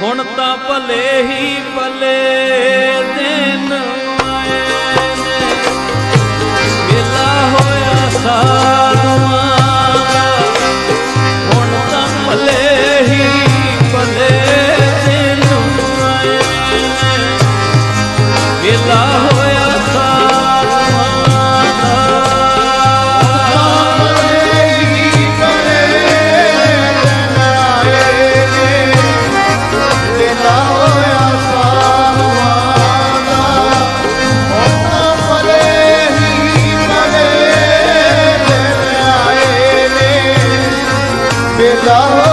ਹੁਣ ਤਾਂ ਭਲੇ ਹੀ ਭਲੇ ਦਿਨ ਆਏ ਨੇ। ਬਿਲਾ ਹੋਇਆ ਸਾਧੂਆਂ ਹੁਣ ਤਾਂ ਭਲੇ ਹੀ ਭਲੇ ਦਿਨ ਆਏ ਨੇ। ਬਿਲਾ ਹੋਇਆ I'm not Allah.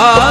아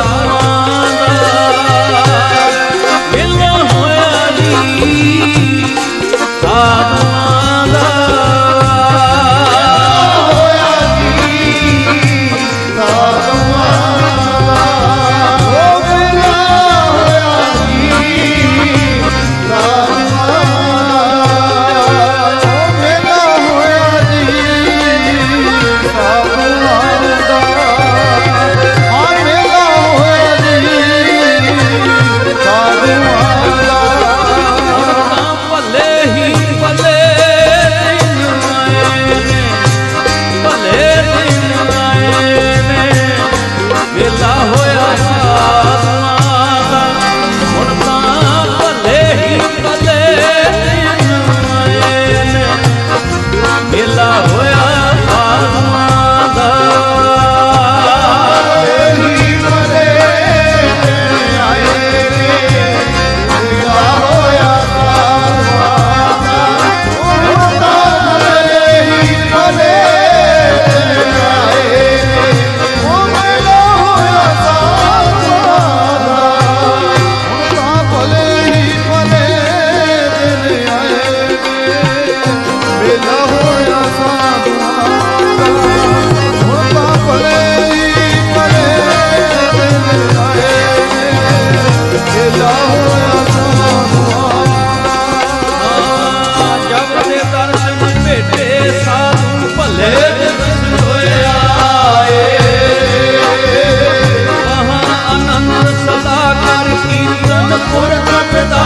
ਕਦੇ ਦਰਸ਼ਨ ਭੇਟੇ, ਸਾਧੂ ਭਲੇ ਵਿਚ ਹੋਇਆ ਆਏ। ਮਹਾ ਆਨੰਦ ਸਦਾ ਕਰ ਕੀਰਤਨ ਪੁਰ ਪ੍ਰਭ ਦਾ।